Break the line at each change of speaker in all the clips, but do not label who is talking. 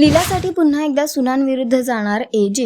लीलासाठी पुन्हा एकदा सुनांविरुद्ध जाणार एजे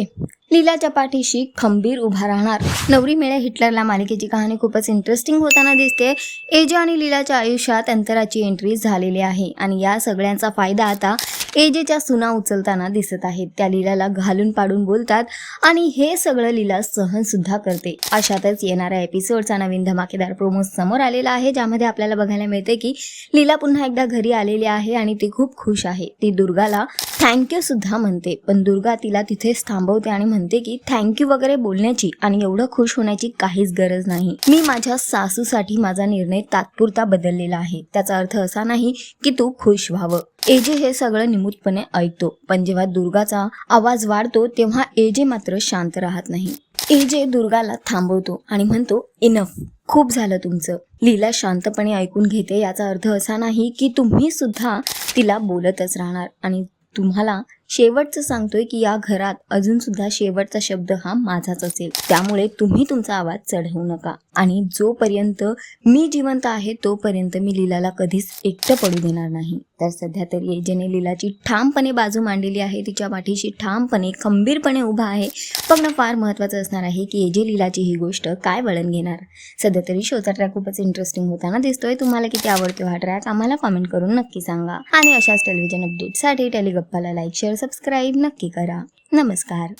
लीलाच्या पाठीशी खंबीर उभा राहणार. नवरी मेळे हिटलरला मालिकेची कहाणी खूपच इंटरेस्टिंग होताना दिसते. एजे आणि लीलाच्या आयुष्यात अंतराची एंट्री झालेली आहे. आणि या सगळ्यांचा फायदा आता एजेच्या सुना उचलताना दिसत आहेत. त्या लीलाला घालून पाडून बोलतात आणि हे सगळं लीला सहन सुद्धा करते. अशातच येणाऱ्या एपिसोडचा नवीन धमाकेदार प्रोमो समोर आलेला आहे ज्यामध्ये आपल्याला बघायला मिळते की लीला पुन्हा एकदा घरी आलेली आहे आणि ती खूप खुश आहे. ती दुर्गाला थँक्यू सुद्धा म्हणते. पण दुर्गा तिला तिथेच थांबवते आणि म्हणते की थँक्यू वगैरे बोलण्याची आणि एवढं खुश होण्याची काहीच गरज नाही. मी माझ्या सासूसाठी माझा निर्णय तात्पुरता बदललेला आहे. त्याचा अर्थ असा नाही की तू खुश व्हावं. एजे हे सगळं निमूटपणे ऐकतो. पण जेव्हा दुर्गाचा आवाज वाढतो तेव्हा एजे मात्र शांत राहत नाही. एजे दुर्गाला थांबवतो आणि म्हणतो इनफ खूप झालं तुमचं. लीला शांतपणे ऐकून घेते. याचा अर्थ असा नाही की तुम्ही सुद्धा तिला बोलतच राहणार आणि तुम्हाला शेवटचं सांगतोय की या घरात अजून सुद्धा शेवटचा शब्द हा माझाच असेल. त्यामुळे तुम्ही तुमचा आवाज चढवू नका. आणि जोपर्यंत मी जिवंत आहे तोपर्यंत मी लीलाला कधीच एकटं पडू देणार नाही. तर सध्या तरी एजेने लीलाची ठामपणे बाजू मांडलेली आहे तिच्या पाठीशी ठामपणे खंबीरपणे उभा आहे. बघणं फार महत्त्वाचं असणार आहे की एजे लीलाची ही गोष्ट काय वळण घेणार? सध्या तरी शोचा ट्रॅक खूपच इंटरेस्टिंग होताना दिसतोय. तुम्हाला किती आवडतो हा ट्रॅक आम्हाला कॉमेंट करून नक्की सांगा. आणि अशाच टेलिव्हिजन अपडेटसाठी टेलिगप्पाला लाईक शेअर सबस्क्राईब नक्की करा. नमस्कार.